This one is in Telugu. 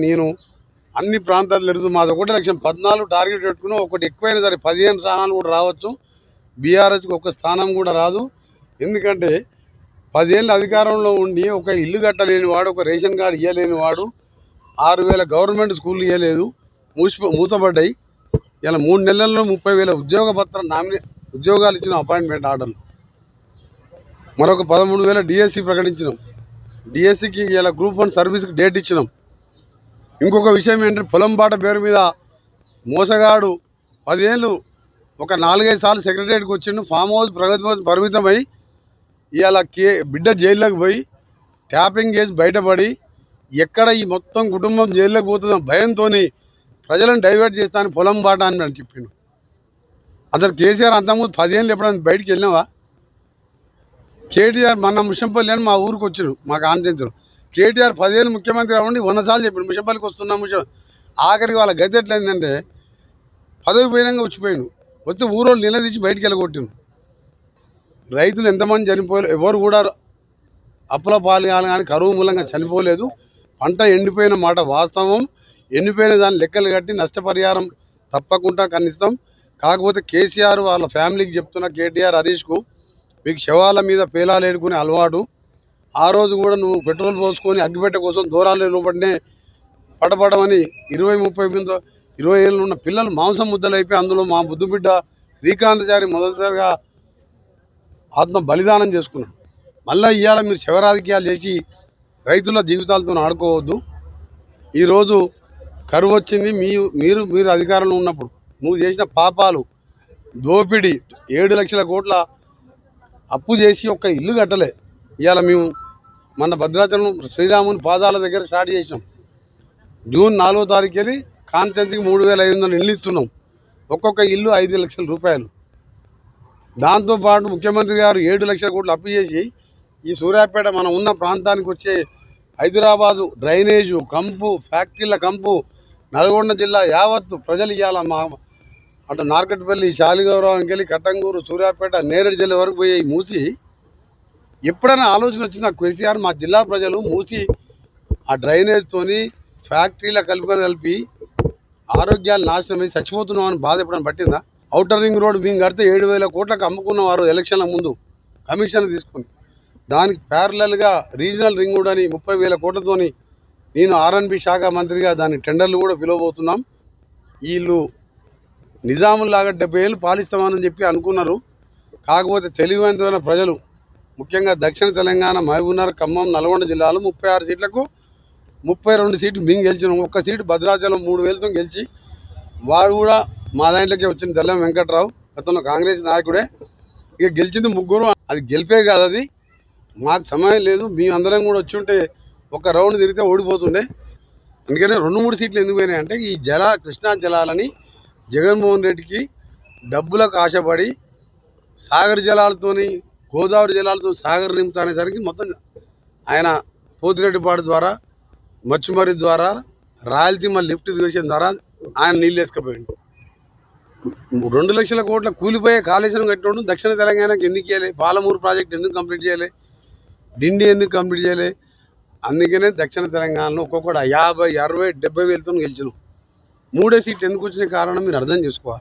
నేను అన్ని ప్రాంతాలు తెలుసు మాది ఒకటి లక్షం పద్నాలుగు టార్గెట్ పెట్టుకుని ఒకటి ఎక్కువైనా సరే పదిహేను స్థానాలు కూడా రావచ్చు. బీఆర్ఎస్కి ఒక స్థానం కూడా రాదు. ఎందుకంటే పదేళ్ళ అధికారంలో ఉండి ఒక ఇల్లు కట్టలేని వాడు ఒక రేషన్ కార్డు ఇవ్వలేని వాడు ఆరు వేల గవర్నమెంట్ స్కూళ్ళు ఇవ్వలేదు మూసి మూతపడ్డాయి. ఇలా మూడు నెలల్లో ముప్పై వేల ఉద్యోగ పత్రం నామినే ఉద్యోగాలు ఇచ్చిన అపాయింట్మెంట్ ఆర్డర్లు. మరొక పదమూడు వేల డిఎస్సి ప్రకటించినాం. డిఎస్సికి ఇలా గ్రూప్ వన్ సర్వీస్కి డేట్ ఇచ్చినాం. ఇంకొక విషయం ఏంటంటే పొలం బాట పేరు మీద మోసగాడు పదేళ్ళు ఒక నాలుగైదు సార్లు సెక్రటరీకి వచ్చిండు. ఫామ్ హౌస్ ప్రగతి పరిమితమై ఇవాళ కే బిడ్డ జైల్లోకి పోయి ట్యాపింగ్ చేసి బయటపడి ఎక్కడ ఈ మొత్తం కుటుంబం జైల్లోకి పోతుందో భయంతో ప్రజలను డైవర్ట్ చేస్తాను పొలం బాట అని అని చెప్పిండు. అసలు కేసీఆర్ అంతకుముందు పదేళ్ళు ఎప్పుడైనా బయటికి వెళ్ళినావా? కేటీఆర్ మన ముషంపల్లి అని మా ఊరికి వచ్చాడు. మాకు ఆనందించడు కేటీఆర్ పదేళ్ళు ముఖ్యమంత్రి అవ్వండి వంద సార్లు చెప్పాడు ముషంపల్లికి వస్తున్నా ముషం ఆఖరికి వాళ్ళ గది ఎట్లయిందంటే పదవి పోయినాక వచ్చిపోయాడు. వచ్చి ఊరోళ్ళు నిలదీసి బయటికి వెళ్ళగొట్టిండు. రైతులు ఎంతమంది చనిపోలే ఎవరు కూడా అప్పుల పాలు కానీ కరువు మూలంగా చనిపోలేదు. పంట ఎండిపోయిన మాట వాస్తవం. ఎండిపోయిన దాని లెక్కలు కట్టి నష్టపరిహారం తప్పకుండా కనిస్తాం కాకపోతే కేసీఆర్ వాళ్ళ ఫ్యామిలీకి చెప్తున్న కేటీఆర్ హరీష్కు మీకు శవాల మీద పేలాలు ఏడుకునే అలవాటు. ఆ రోజు కూడా నువ్వు పెట్రోల్ పోసుకొని అగ్గిపెట్ట కోసం దూరాలు నిలబడినే పడపడమని ఇరవై ముప్పై మంది ఇరవై ఏళ్ళు ఉన్న పిల్లలు మాంసం ముద్దలైపోయి అందులో మా బుద్ధు బిడ్డ శ్రీకాంతచారి మొదటిసారిగా ఆత్మ బలిదానం చేసుకున్నాడు మళ్ళీ ఇవాళ మీరు శివరాజకీయాలు చేసి రైతుల జీవితాలతో ఆడుకోవద్దు. ఈరోజు కరువు వచ్చింది మీ మీరు మీరు అధికారంలో ఉన్నప్పుడు నువ్వు చేసిన పాపాలు దోపిడీ ఏడు లక్షల కోట్ల అప్పు చేసి ఒక్క ఇల్లు కట్టలే. ఇవాళ మేము మన భద్రాచలం శ్రీరాముని పాదాల దగ్గర స్టార్ట్ చేసినాం. జూన్ నాలుగో తారీఖు వెళ్ళి కాన్స్టెన్సీకి మూడు వేల ఐదు వందలు ఇల్లు ఇస్తున్నాం. ఒక్కొక్క ఇల్లు ఐదు లక్షల రూపాయలు. దాంతోపాటు ముఖ్యమంత్రి గారు ఏడు లక్షల కోట్లు అప్పు చేసి ఈ సూర్యాపేట మనం ఉన్న ప్రాంతానికి వచ్చే హైదరాబాదు డ్రైనేజు కంపు ఫ్యాక్టరీల కంపు నల్గొండ జిల్లా యావత్తు ప్రజలు ఇవ్వాల మా అటు నార్కట్పల్లి శాలిగౌరవంకెళ్ళి కట్టంగూరు సూర్యాపేట నేరేడు జిల్లా వరకు పోయి మూసి ఎప్పుడైనా ఆలోచన వచ్చిందా? కేసీఆర్ మా జిల్లా ప్రజలు మూసి ఆ డ్రైనేజ్తోని ఫ్యాక్టరీల కలుపుకొని కలిపి ఆరోగ్యాలు నాశనమై చచ్చిపోతున్నాం అని బాధ ఎప్పుడైనా పట్టిందా? ఔటర్ రింగ్ రోడ్ మేము కడితే ఏడు వేల కోట్లకు అమ్ముకున్నవారు ఎలక్షన్ల ముందు కమిషన్ తీసుకుని. దానికి ప్యారలల్గా రీజనల్ రింగ్ రోడ్ అని ముప్పై వేల కోట్లతోని నేను ఆర్ఎన్బి శాఖ మంత్రిగా దాని టెండర్లు కూడా పిలవబోతున్నాం. వీళ్ళు నిజాముల్లాగా డెబ్బై ఏళ్ళు పాలిస్తామని చెప్పి అనుకున్నారు. కాకపోతే తెలివైన ప్రజలు ముఖ్యంగా దక్షిణ తెలంగాణ మహబూబ్నగర్ ఖమ్మం నల్గొండ జిల్లాలో ముప్పై ఆరు సీట్లకు ముప్పై రెండు సీట్లు మేము గెలిచినాం. ఒక్క సీటు భద్రాచలం మూడు వేలతో గెలిచి వాడు కూడా మా దాంట్లోకి వచ్చిన తెల్లం వెంకట్రావు. అతను కాంగ్రెస్ నాయకుడే. ఇక గెలిచింది ముగ్గురు. అది గెలిపే కాదు అది. మాకు సమయం లేదు. మేము అందరం కూడా వచ్చి ఉంటే ఒక రౌండ్ తిరిగితే ఓడిపోతుండే. అందుకనే రెండు మూడు సీట్లు ఎందుకు పోయినాయంటే ఈ జల కృష్ణా జలాలని జగన్మోహన్ రెడ్డికి డబ్బులకు ఆశపడి సాగర్ జలాలతోని గోదావరి జిల్లాలతో సాగర్ నింపుతా అనేసరికి మొత్తం ఆయన పోతిరెడ్డిపాడు ద్వారా మచ్చుమరి ద్వారా రాయలసీమ లిఫ్ట్ ఇరిగేషన్ ద్వారా ఆయన నీళ్ళు వేసుకుపోయిండు. రెండు లక్షల కోట్ల కూలిపోయే కాళేశ్వరం కట్టినప్పుడు దక్షిణ తెలంగాణకి ఎందుకు ఇవ్వాలి పాలమూరు ప్రాజెక్ట్ ఎందుకు కంప్లీట్ చేయాలి? డిండి ఎందుకు కంప్లీట్ చేయాలి? అందుకనే దక్షిణ తెలంగాణలో ఒక్కొక్కటి యాభై అరవై డెబ్బై వేలతో గెలిచినాం. మూడే సీట్లు ఎందుకు వచ్చిన కారణం మీరు అర్థం చేసుకోవాలి.